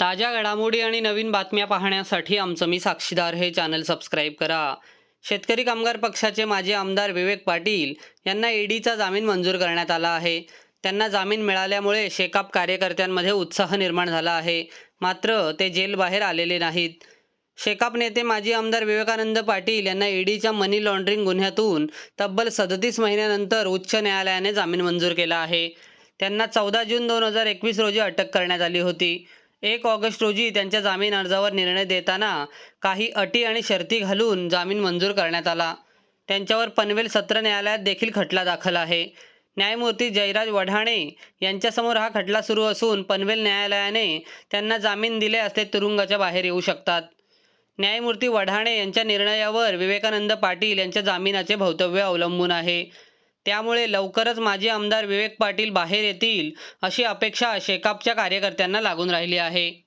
ताज्या घडामोडी आणि नवीन बातम्या पाहण्यासाठी आमचं मी साक्षीदार हे चॅनल सबस्क्राईब करा. शेतकरी कामगार पक्षाचे माजी आमदार विवेक पाटील यांना ईडीचा जामीन मंजूर करण्यात आला आहे. त्यांना जामीन मिळाल्यामुळे शेकाप कार्यकर्त्यांमध्ये उत्साह निर्माण झाला आहे. मात्र ते जेलबाहेर आलेले नाहीत. शेकाप नेते माजी आमदार विवेकानंद पाटील यांना ईडीच्या मनी लॉन्ड्रिंग गुन्ह्यातून तब्बल सदतीस महिन्यानंतर उच्च न्यायालयाने जामीन मंजूर केला आहे. त्यांना चौदा जून दोन हजार एकवीस रोजी अटक करण्यात आली होती. एक ऑगस्ट रोजी त्यांच्या जामीन अर्जावर निर्णय देताना काही अटी आणि शर्ती घालून जामीन मंजूर करण्यात आला. त्यांच्यावर पनवेल सत्र न्यायालयात देखील खटला दाखल आहे. न्यायमूर्ती जयराज वढाणे यांच्यासमोर हा खटला सुरू असून पनवेल न्यायालयाने त्यांना जामीन दिले असते तुरुंगाच्या बाहेर येऊ शकतात. न्यायमूर्ती वढाणे यांच्या निर्णयावर विवेकानंद पाटील यांच्या जामिनाचे भवितव्य अवलंबून आहे. त्यामुळे लवकरच माजी आमदार विवेक पाटील बाहेर येतील अशी अपेक्षा शेकापच्या कार्यकर्त्यांना लागून राहिली आहे.